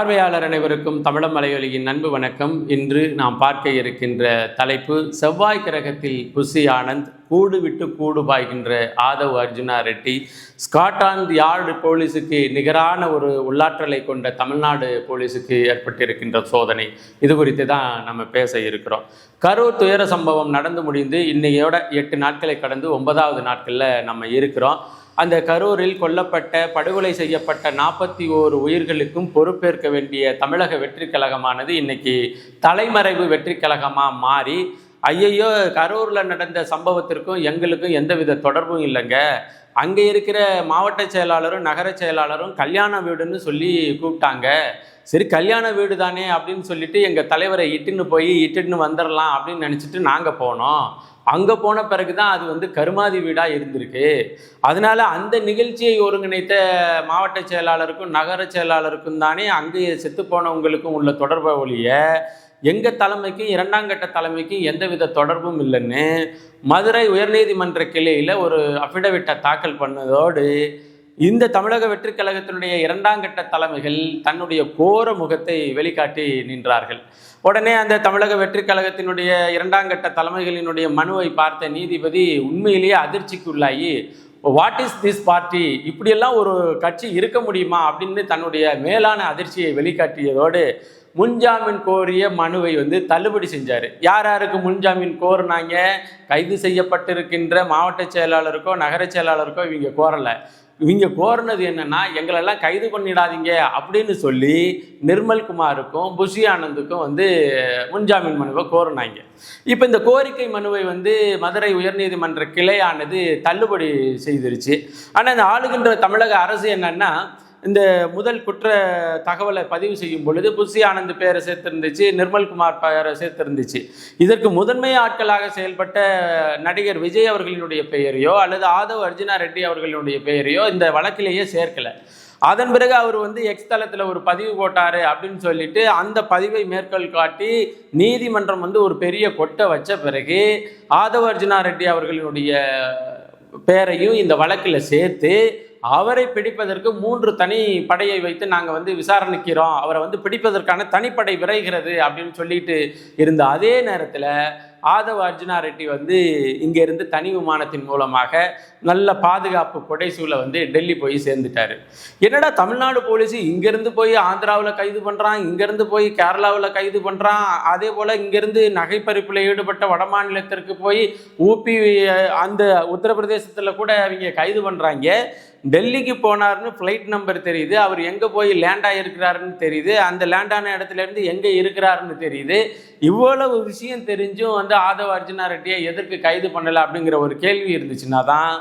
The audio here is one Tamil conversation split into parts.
பார்வையாளர் அனைவருக்கும் தமிழம் மலையொலியின் அன்பு வணக்கம். இன்று நாம் பார்க்க இருக்கின்ற தலைப்பு செவ்வாய் கிரகத்தில் குஷி ஆனந்த் கூடு விட்டு கூடு பாய்கின்ற ஆதவ் அர்ஜுனா ரெட்டி. ஸ்காட்லாந்து யார்டு போலீஸுக்கு நிகரான ஒரு உள்ளாற்றலை கொண்ட தமிழ்நாடு போலீஸுக்கு ஏற்பட்டிருக்கின்ற சோதனை. இது குறித்து தான் நம்ம பேச இருக்கிறோம். கரூர் துயர சம்பவம் நடந்து முடிந்து இன்னையோட எட்டு நாட்களை கடந்து ஒன்பதாவது நாட்களில் நம்ம இருக்கிறோம். அந்த கரூரில் கொல்லப்பட்ட படுகொலை செய்யப்பட்ட நாற்பத்தி ஓரு உயிர்களுக்கும் பொறுப்பேற்க வேண்டிய தமிழக வெற்றி கழகமானது இன்னைக்கு தலைமறைவு வெற்றி கழகமாக மாறி ஐயையோ கரூரில் நடந்த சம்பவத்திற்கும் எங்களுக்கும் எந்தவித தொடர்பும் இல்லைங்க. அங்கே இருக்கிற மாவட்ட செயலாளரும் நகர செயலாளரும் கல்யாண வீடுன்னு சொல்லி கூப்பிட்டாங்க. சரி கல்யாண வீடு தானே அப்படின்னு சொல்லிட்டு எங்கள் தலைவரை இட்டுன்னு போய் இட்டுன்னு வந்துடலாம் அப்படின்னு நினச்சிட்டு நாங்கள் போனோம். அங்கே போன பிறகு தான் அது வந்து கருமாதி வீடாக இருந்திருக்கு. அதனால அந்த நிகழ்ச்சியை ஒருங்கிணைத்த மாவட்ட செயலாளருக்கும் நகர செயலாளருக்கும் தானே அங்கே செத்து போனவங்களுக்கும் உள்ள தொடர்பை ஒழிய எங்கள் தலைமைக்கும் இரண்டாம் கட்ட தலைமைக்கும் எந்தவித தொடர்பும் இல்லைன்னு மதுரை உயர்நீதிமன்ற கிளையில் ஒரு அஃபிடவிட்டை தாக்கல் பண்ணதோடு இந்த தமிழக வெற்றி கழகத்தினுடைய இரண்டாம் கட்ட தலைமைகள் தன்னுடைய கோர முகத்தை வெளிக்காட்டி நின்றார்கள். உடனே அந்த தமிழக வெற்றி கழகத்தினுடைய இரண்டாம் கட்ட தலைமைகளினுடைய மனுவை பார்த்த நீதிபதி உண்மையிலேயே அதிர்ச்சிக்கு உள்ளாகி வாட் இஸ் திஸ் பார்ட்டி இப்படியெல்லாம் ஒரு கட்சி இருக்க முடியுமா? அப்படின்னு தன்னுடைய மேலான அதிர்ச்சியை வெளிக்காட்டியதோடு முன்ஜாமீன் கோரிய மனுவை வந்து தள்ளுபடி செஞ்சார். யார் யாருக்கு முன்ஜாமீன் கோரினாங்க? கைது செய்யப்பட்டிருக்கின்ற மாவட்ட செயலாளருக்கோ நகர செயலாளருக்கோ இவங்க கோரலை. இவங்க கோரினது என்னன்னா எங்களெல்லாம் கைது பண்ணிடாதீங்க அப்படின்னு சொல்லி நிர்மல்குமாருக்கும் புஷி ஆனந்துக்கும் வந்து முன்ஜாமீன் மனுவை கோரினாங்க. இப்போ இந்த கோரிக்கை மனுவை வந்து மதுரை உயர்நீதிமன்ற கிளையானது தள்ளுபடி செய்திருச்சு. ஆனால் இந்த ஆளுகின்ற தமிழக அரசு என்னன்னா இந்த முதல் குற்ற தகவலை பதிவு செய்யும் பொழுது புசி ஆனந்த் பேரை சேர்த்திருந்துச்சு நிர்மல்குமார் பேரை சேர்த்திருந்துச்சு. இதற்கு முதன்மை ஆட்களாக செயல்பட்ட நடிகர் விஜய் அவர்களினுடைய பெயரையோ அல்லது ஆதவ் அர்ஜுனா ரெட்டி அவர்களினுடைய பெயரையோ இந்த வழக்கிலேயே சேர்க்கலை. அதன் பிறகு அவர் வந்து எக்ஸ் தளத்தில் ஒரு பதிவு போட்டார் அப்படின்னு சொல்லிட்டு அந்த பதிவை மேற்கோள் காட்டி நீதிமன்றம் வந்து ஒரு பெரிய கொட்டை வச்ச பிறகு ஆதவ அர்ஜுனா ரெட்டி அவர்களினுடைய பேரையும் இந்த வழக்கில் சேர்த்து அவரை பிடிப்பதற்கு மூன்று தனி படையை வைத்து நாங்கள் வந்து விசாரணைக்கிறோம். அவரை வந்து பிடிப்பதற்கான தனிப்படை விரைகிறது அப்படின்னு சொல்லிட்டு இருந்த அதே நேரத்தில் ஆதவ அர்ஜுனா ரெட்டி வந்து இங்கேருந்து தனி விமானத்தின் மூலமாக நல்ல பாதுகாப்பு புடைசூழலை வந்து டெல்லி போய் சேர்ந்துட்டாரு. என்னடா தமிழ்நாடு போலீஸ் இங்கேருந்து போய் ஆந்திராவில் கைது பண்ணுறான் இங்கேருந்து போய் கேரளாவில் கைது பண்ணுறான் அதே போல் இங்கேருந்து நகைப்பறிப்பில் ஈடுபட்ட வடமாநிலத்திற்கு போய் ஊபி அந்த உத்தரப்பிரதேசத்தில் கூட அவங்க கைது பண்ணுறாங்க டெல்லிக்கு போனார்னு ஃப்ளைட் நம்பர் தெரியுது அவர் எங்கே போய் லேண்ட் ஆகிருக்கிறாருன்னு தெரியுது அந்த லேண்டான இடத்துலேருந்து இடத்துல இருந்து எங்கே இருக்கிறாருன்னு தெரியுது. இவ்வளவு விஷயம் தெரிஞ்சும் வந்து ஆதவ அர்ஜுனா ரெட்டியை எதற்கு கைது பண்ணலை அப்படிங்கிற ஒரு கேள்வி இருந்துச்சுன்னா தான்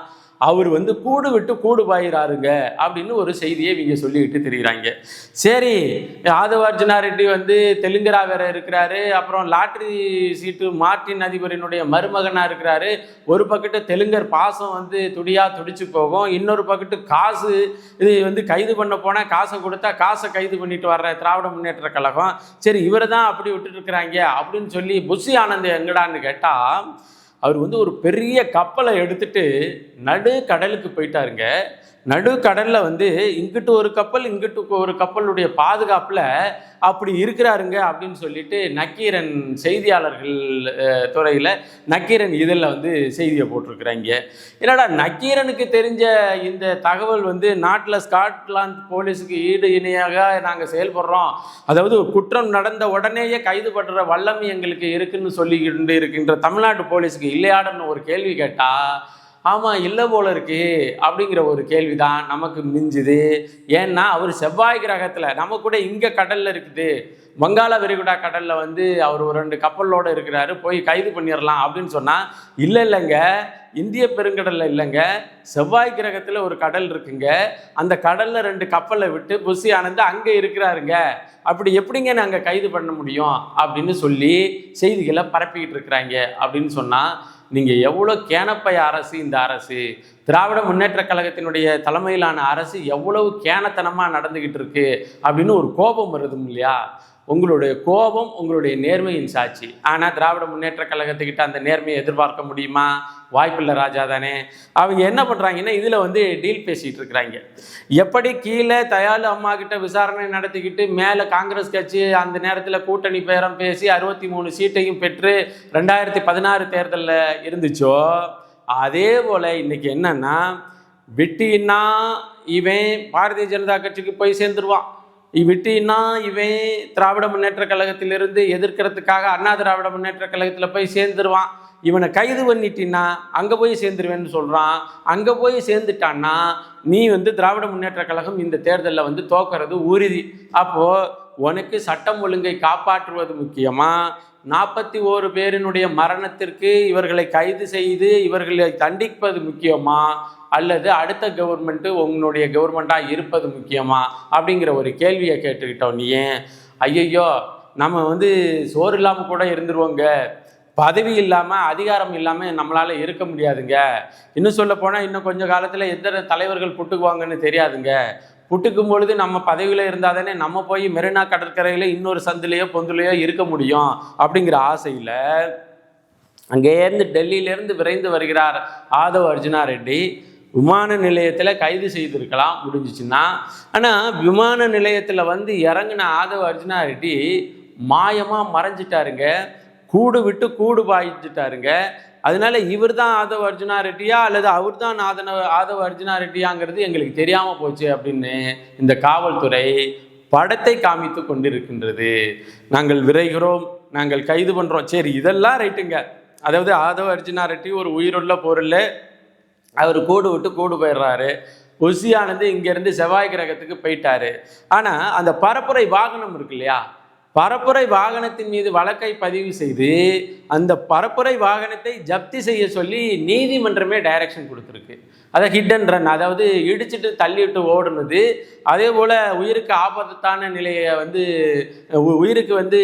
அவர் வந்து கூடு விட்டு கூடு பாயிறாருங்க அப்படின்னு ஒரு செய்தியை இவங்க சொல்லிக்கிட்டு தெரியுறாங்க. சரி ஆதவார்ஜுனா ரெட்டி வந்து தெலுங்கரா வேற இருக்கிறாரு அப்புறம் லாட்ரி சீட்டு மார்டின் அதிபரினுடைய மருமகனா இருக்கிறாரு. ஒரு பக்கத்து தெலுங்கர் பாசம் வந்து துடியா துடிச்சு போகும். இன்னொரு பக்கத்து காசு இது வந்து கைது பண்ண போனால் காசை கொடுத்தா காசை கைது பண்ணிட்டு வர்ற திராவிட முன்னேற்ற கழகம். சரி இவர் தான் அப்படி விட்டுட்டு இருக்கிறாங்க அப்படின்னு சொல்லி புஷி ஆனந்த் எங்கடான்னு கேட்டால் அவர் வந்து ஒரு பெரிய கப்பலை எடுத்துட்டு நடு கடலுக்கு போயிட்டாருங்க. நடுக்கடலில் வந்து இங்கிட்டு ஒரு கப்பல் இங்கிட்டு ஒரு கப்பலுடைய பாதுகாப்பில் அப்படி இருக்கிறாருங்க அப்படின்னு சொல்லிட்டு நக்கீரன் செய்தியாளர்கள் துறையில் நக்கீரன் இதில் வந்து செய்தியை போட்டிருக்கிறாங்க. என்னடா நக்கீரனுக்கு தெரிஞ்ச இந்த தகவல் வந்து நாட்டில் ஸ்காட்லாந்து போலீஸுக்கு ஈடு இணையாக நாங்கள் செயல்படுறோம். அதாவது குற்றம் நடந்த உடனேயே கைது பண்ணுற வல்லமை எங்களுக்கு இருக்குன்னு சொல்லிக்கிட்டு இருக்கின்ற தமிழ்நாட்டு போலீஸுக்கு இல்லையாடன்னு ஒரு கேள்வி கேட்டால் ஆமாம் இல்லை போல இருக்கு அப்படிங்கிற ஒரு கேள்வி தான் நமக்கு மிஞ்சுது. ஏன்னா அவர் செவ்வாய் கிரகத்தில் நம்ம கூட இங்கே கடலில் இருக்குது. வங்காள விரிகுடா கடலில் வந்து அவர் ஒரு ரெண்டு கப்பலோடு இருக்கிறாரு போய் கைது பண்ணிடலாம் அப்படின்னு சொன்னால் இல்லை இல்லைங்க. இந்திய பெருங்கடலில் இல்லைங்க. செவ்வாய் கிரகத்தில் ஒரு கடல் இருக்குங்க. அந்த கடலில் ரெண்டு கப்பலை விட்டு புஷி ஆனந்து அங்கே இருக்கிறாருங்க. அப்படி எப்படிங்க நாங்கள் கைது பண்ண முடியும்? அப்படின்னு சொல்லி செய்திகளை பரப்பிக்கிட்டு இருக்கிறாங்க அப்படின்னு சொன்னால் நீங்கள் எவ்வளோ கேனப்பைய அரசு இந்த அரசு திராவிட முன்னேற்ற கழகத்தினுடைய தலைமையிலான அரசு எவ்வளவு கேனத்தனமாக நடந்துக்கிட்டு இருக்கு அப்படின்னு ஒரு கோபம் வருதும் இல்லையா? உங்களுடைய கோபம் உங்களுடைய நேர்மையின் சாட்சி. ஆனால் திராவிட முன்னேற்ற கழகத்துக்கிட்ட அந்த நேர்மையை எதிர்பார்க்க முடியுமா? வாய்ப்பில்லை ராஜா தானே. அவங்க என்ன பண்ணுறாங்கன்னா இதில் வந்து டீல் பேசிகிட்டு இருக்கிறாங்க. எப்படி கீழே தயாளு அம்மா கிட்ட விசாரணை நடத்திக்கிட்டு மேலே காங்கிரஸ் கட்சி அந்த நேரத்தில் கூட்டணி பேரம் பேசி அறுபத்தி மூணு சீட்டையும் பெற்று ரெண்டாயிரத்தி பதினாறு தேர்தலில் இருந்துச்சோ? அதே போல் இன்றைக்கி என்னன்னா விட்டின்னா இவன் பாரதிய ஜனதா கட்சிக்கு போய் சேர்ந்துருவான். விட்டின்னா இவன் திராவிட முன்னேற்ற கழகத்திலிருந்து எதிர்க்கிறதுக்காக அண்ணா திராவிட முன்னேற்ற கழகத்தில் போய் சேர்ந்துருவான். இவனை கைது பண்ணிட்டின்னா அங்கே போய் சேர்ந்துருவேன்னு சொல்கிறான் அங்கே போய் சேர்ந்துட்டான்னா நீ வந்து திராவிட முன்னேற்ற கழகம் இந்த தேர்தலில் வந்து தோக்கிறது உறுதி. அப்போது உனக்கு சட்டம் ஒழுங்கை காப்பாற்றுவது முக்கியமாக நாற்பத்தி ஓரு பேரினுடைய மரணத்திற்கு இவர்களை கைது செய்து இவர்களை தண்டிப்பது முக்கியமா? அல்லது அடுத்த கவர்மெண்ட்டு உங்களுடைய கவர்மெண்ட்டாக இருப்பது முக்கியமா? அப்படிங்கிற ஒரு கேள்வியை கேட்டுக்கிட்டோம். நீ ஏன்? ஐயையோ நம்ம வந்து சோறு இல்லாமல் கூட இருந்துருவோங்க. பதவி இல்லாமல் அதிகாரம் இல்லாமல் நம்மளால் இருக்க முடியாதுங்க. இன்னும் சொல்ல போனால் இன்னும் கொஞ்சம் காலத்தில் எத்தனை தலைவர்கள் புட்டுக்குவாங்கன்னு தெரியாதுங்க. புட்டுக்கும் பொழுது நம்ம பதவியில் இருந்தால் தானே நம்ம போய் மெரினா கடற்கரையில் இன்னொரு சந்திலையோ பொந்துலையோ இருக்க முடியும் அப்படிங்கிற ஆசையில் அங்கேருந்து டெல்லியிலேருந்து விரைந்து வருகிறார் ஆதவ் அர்ஜுனா ரெட்டி. விமான நிலையத்தில் கைது செய்திருக்கலாம் முடிஞ்சிச்சுன்னா. ஆனால் விமான நிலையத்தில் வந்து இறங்கின ஆதவ் அர்ஜுனா ரெட்டி மாயமாக மறைஞ்சிட்டாருங்க. கூடு விட்டு கூடு பாய்ச்சிட்டாருங்க அதனால இவர் தான் ஆதவ் அர்ஜுனா ரெட்டியா அல்லது அவர் தான் ஆதன ஆதவ் அர்ஜுனா ரெட்டியாங்கிறது எங்களுக்கு தெரியாமல் போச்சு அப்படின்னு இந்த காவல்துறை படத்தை காமித்து கொண்டிருக்கின்றது. நாங்கள் விரைகிறோம் நாங்கள் கைது பண்ணுறோம் சரி இதெல்லாம் ரைட்டுங்க. அதாவது ஆதவ அர்ஜுனா ரெட்டி ஒரு உயிருள்ள பொருள் அவர் கூடு விட்டு கூடு போயிடுறாரு. ஒசியானது இங்கேருந்து செவ்வாய் கிரகத்துக்கு போயிட்டாரு. ஆனால் அந்த பரப்புரை வாகனம் இருக்கு இல்லையா? பரப்புரை வாகனத்தின் மீது வழக்கை பதிவு செய்து அந்த பரப்புரை வாகனத்தை ஜப்தி செய்ய சொல்லி நீதிமன்றமே டைரக்ஷன் கொடுத்துருக்கு. அதை ஹிட் அண்ட் ரன் அதாவது இடிச்சிட்டு தள்ளிவிட்டு ஓடுனது. அதே போல் உயிருக்கு ஆபத்தான நிலையை வந்து உ- உயிருக்கு வந்து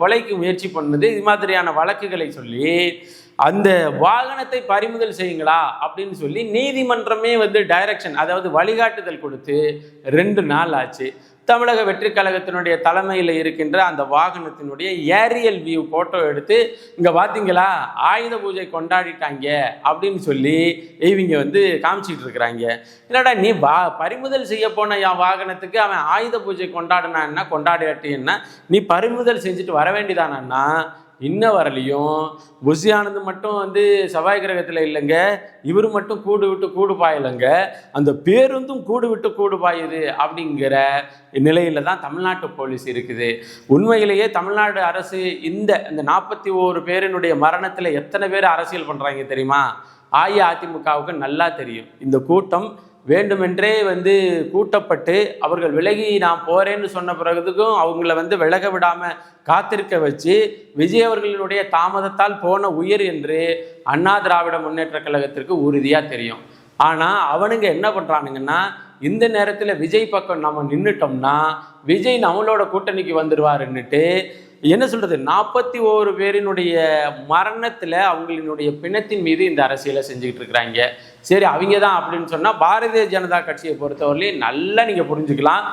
கொலைக்கு முயற்சி பண்ணது. இது மாதிரியான வழக்குகளை சொல்லி அந்த வாகனத்தை பறிமுதல் செய்யுங்களா அப்படின்னு சொல்லி நீதிமன்றமே வந்து டைரக்ஷன் அதாவது வழிகாட்டுதல் கொடுத்து ரெண்டு நாள் ஆச்சு. தமிழக வெற்றி கழகத்தினுடைய தலைமையில் இருக்கின்ற அந்த வாகனத்தினுடைய ஏரியல் வியூ ஃபோட்டோ எடுத்து இங்கே பார்த்தீங்களா ஆயுத பூஜை கொண்டாடிட்டாங்க அப்படின்னு சொல்லி இவங்க வந்து காமிச்சிட்டு இருக்கிறாங்க. என்னடா நீ வா பறிமுதல் செய்ய போன என் வாகனத்துக்கு அவன் ஆயுத பூஜை கொண்டாடினான்னா கொண்டாடியாட்டின்னா நீ பறிமுதல் செஞ்சுட்டு வர வேண்டியதானா இன்ன வரலையும். புசியானது மட்டும் வந்து செவ்வாய் கிரகத்தில் இல்லைங்க. இவர் மட்டும் கூடு விட்டு கூடு பாயலைங்க. அந்த பேருந்தும் கூடு விட்டு கூடு பாயுது அப்படிங்கிற நிலையில தான் தமிழ்நாட்டு போலீஸ் இருக்குது. உண்மையிலேயே தமிழ்நாடு அரசு இந்த இந்த நாற்பத்தி ஓரு பேரினுடைய மரணத்தில் எத்தனை பேர் அரசியல் பண்ணுறாங்க தெரியுமா? அஇஅதிமுகவுக்கு நல்லா தெரியும். இந்த கூட்டம் வேண்டுமென்றே வந்து கூட்டப்பட்டு அவர்கள் விலகி நான் போறேன்னு சொன்ன பிறகுக்கும் அவங்கள வந்து விலக விடாம காத்திருக்க வச்சு விஜய் அவர்களினுடைய தாமதத்தால் போன உயிர் என்று அண்ணா திராவிட முன்னேற்ற கழகத்திற்கு உறுதியா தெரியும். ஆனா அவனுங்க என்ன பண்றானுங்கன்னா இந்த நேரத்தில் விஜய் பக்கம் நம்ம நின்றுட்டோம்னா விஜய் நம்மளோட கூட்டணிக்கு வந்துடுவாருன்னுட்டு என்ன சொல்றது? நாற்பத்தி ஓரு பேரினுடைய மரணத்தில் அவங்களினுடைய பிணத்தின் மீது இந்த அரசியலை செஞ்சுக்கிட்டு இருக்கிறாங்க. சரி அவங்க தான் அப்படின்னு சொன்னால் பாரதிய ஜனதா கட்சியை பொறுத்தவரையிலையும் நல்லா நீங்கள் புரிஞ்சுக்கலாம்.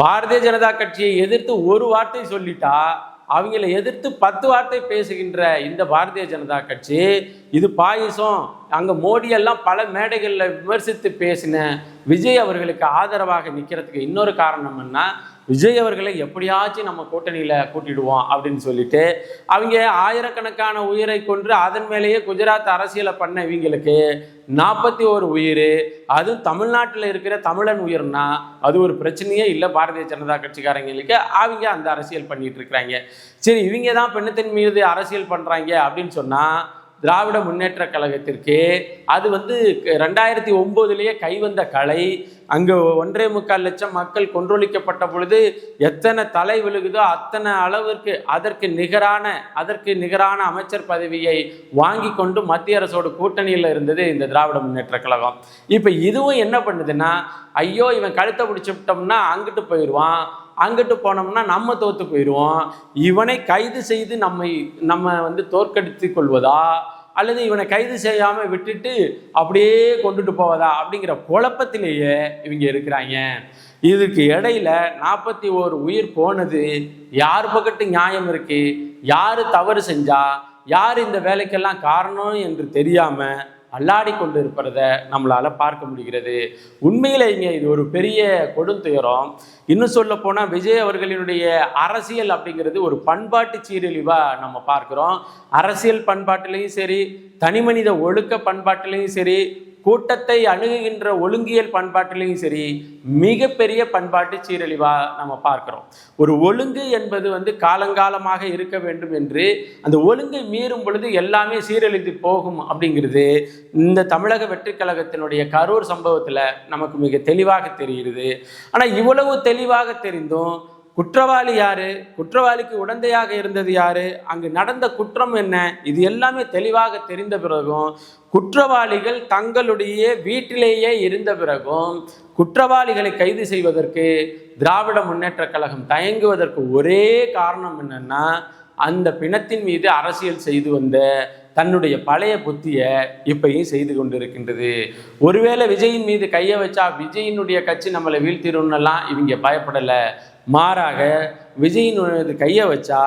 பாரதிய ஜனதா கட்சியை எதிர்த்து ஒரு வார்த்தை சொல்லிட்டா அவங்கள எதிர்த்து பத்து வார்த்தை பேசுகின்ற இந்த பாரதிய ஜனதா கட்சி இது பாயசம். அங்கே மோடியெல்லாம் பல மேடைகளில் விமர்சித்து பேசின விஜய் அவர்களுக்கு ஆதரவாக நிற்கிறதுக்கு இன்னொரு காரணம் என்ன விஜய் அவர்களை எப்படியாச்சும் நம்ம கூட்டணியில் கூட்டிடுவோம் அப்படின்னு சொல்லிட்டு அவங்க ஆயிரக்கணக்கான உயிரை கொன்று அதன் மேலேயே குஜராத் அரசியலை பண்ண இவங்களுக்கு நாற்பத்தி ஒரு உயிர் அதுவும் தமிழ்நாட்டில் இருக்கிற தமிழன் உயிர்னா அது ஒரு பிரச்சனையே இல்லை பாரதிய ஜனதா கட்சிக்காரங்களுக்கு. அவங்க அந்த அரசியல் பண்ணிட்டு இருக்கிறாங்க. சரி இவங்க தான் பெண்ணத்தின் மீது அரசியல் பண்ணுறாங்க அப்படின்னு சொன்னால் திராவிட முன்னேற்ற கழகத்திற்கு அது வந்து ரெண்டாயிரத்தி ஒம்போதுலேயே கைவந்த கலை அங்கே ஒன்றே முக்கால் லட்சம் மக்கள் கொன்றொழிக்கப்பட்ட பொழுது எத்தனை தலை விழுகுதோ அத்தனை அளவிற்கு அதற்கு நிகரான அதற்கு நிகரான அமைச்சர் பதவியை வாங்கி கொண்டு மத்திய அரசோட கூட்டணியில் இருந்தது இந்த திராவிட முன்னேற்ற கழகம். இப்போ இதுவும் என்ன பண்ணுதுன்னா ஐயோ இவன் கழுத்தை பிடிச்சி விட்டோம்னா அங்கிட்டு போயிடுவான் அங்கிட்டு போனோம்னா நம்ம தோத்து போயிடுவோம். இவனை கைது செய்து நம்மை நம்ம வந்து தோற்கடித்து கொள்வதா? அல்லது இவனை கைது செய்யாமல் விட்டுட்டு அப்படியே கொண்டுட்டு போவதா அப்படிங்கிற குழப்பத்திலேயே இவங்க இருக்கிறாங்க. இதுக்கு இடையில நாற்பத்தி ஓரு உயிர் போனது யார் பக்கத்து நியாயம் இருக்கு? யார் தவறு செஞ்சா? யார் இந்த வேலைக்கெல்லாம் காரணம் என்று தெரியாம அல்லாடி கொண்டு இருப்பதை நம்மளால் பார்க்க முடிகிறது. உண்மையில் இங்கே இது ஒரு பெரிய கொடுந்துயரம். இன்னும் சொல்ல போனால் விஜய் அவர்களினுடைய அரசியல் அப்படிங்கிறது ஒரு பண்பாட்டு சீரழிவாக நம்ம பார்க்குறோம். அரசியல் பண்பாட்டிலையும் சரி தனிமனித ஒழுக்க பண்பாட்டிலையும் சரி கூட்டத்தை அணுகுகின்ற ஒழுங்கியல் பண்பாட்டிலையும் சரி மிகப்பெரிய பண்பாட்டு சீரழிவா நம்ம பார்க்கிறோம். ஒரு ஒழுங்கு என்பது வந்து காலங்காலமாக இருக்க வேண்டும் என்று அந்த ஒழுங்கை மீறும் பொழுது எல்லாமே சீரழிந்து போகும் அப்படிங்கிறது இந்த தமிழக வெற்றிக்கழகத்தினுடைய கரூர் சம்பவத்தில் நமக்கு மிக தெளிவாக தெரிகிறது. ஆனால் இவ்வளவு தெளிவாக தெரிந்தும் குற்றவாளி யாரு? குற்றவாளிக்கு உடந்தையாக இருந்தது யாரு? அங்கு நடந்த குற்றம் என்ன? இது எல்லாமே தெளிவாக தெரிந்த பிறகும் குற்றவாளிகள் தங்களுடைய வீட்டிலேயே இருந்த பிறகும் குற்றவாளிகளை கைது செய்வதற்கு திராவிட முன்னேற்ற கழகம் தயங்குவதற்கு ஒரே காரணம் என்னன்னா அந்த பிணத்தின் மீது அரசியல் செய்து வந்த தன்னுடைய பழைய புத்தியை இப்பையும் செய்து கொண்டிருக்கின்றது. ஒருவேளை விஜயின் மீது கையை வச்சா விஜயினுடைய கட்சி நம்மளை வீழ்த்திடும்னெல்லாம் இவங்க பயப்படலை. மாறாக விஜயினுடைய கையை வச்சா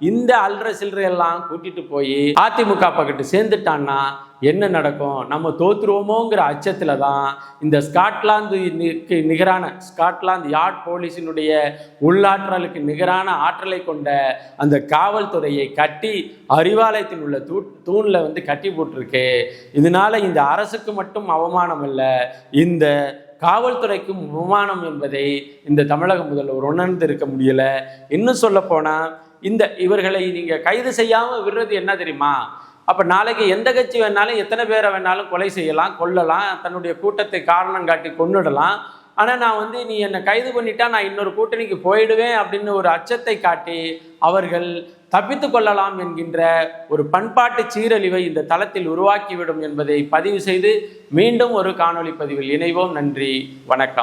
இந்த அல்ற சில்லறையெல்லாம் கூட்டிட்டு போய் அதிமுக பக்கத்து சேர்ந்துட்டான்னா என்ன நடக்கும்? நம்ம தோத்துருவோமோங்கிற அச்சத்தில் தான் இந்த ஸ்காட்லாந்து நிகரான ஸ்காட்லாந்து யார்ட் போலீஸினுடைய உள்ளாற்றலுக்கு நிகரான ஆற்றலை கொண்ட அந்த காவல்துறையை கட்டி அறிவாலயத்தில் உள்ள தூ தூணில் வந்து கட்டி போட்டிருக்கு. இதனால இந்த அரசுக்கு மட்டும் அவமானம் இல்லை இந்த காவல்துறைக்கும் அவமானம் என்பதை இந்த தமிழக முதல்வர் உணர்ந்து இருக்க முடியல. இன்னும் சொல்ல போனால் இந்த இவர்களை நீங்க கைது செய்யாம விடுறது என்ன தெரியுமா? அப்ப நாளைக்கு எந்த கட்சி வேணாலும் எத்தனை பேரை வேணாலும் கொலை செய்யலாம் கொல்லலாம் தன்னுடைய கூட்டத்தை காரணம் காட்டி கொன்னுடலாம். ஆனா நான் வந்து நீ என்னை கைது பண்ணிட்டா நான் இன்னொரு கூட்டணிக்கு போயிடுவேன் அப்படின்னு ஒரு அச்சத்தை காட்டி அவர்கள் தப்பித்து கொள்ளலாம் என்கின்ற ஒரு பண்பாட்டு சீரழிவை இந்த தளத்தில் உருவாக்கிவிடும் என்பதை பதிவு செய்து மீண்டும் ஒரு காணொலி பதிவில் இணைவோம். நன்றி. வணக்கம்.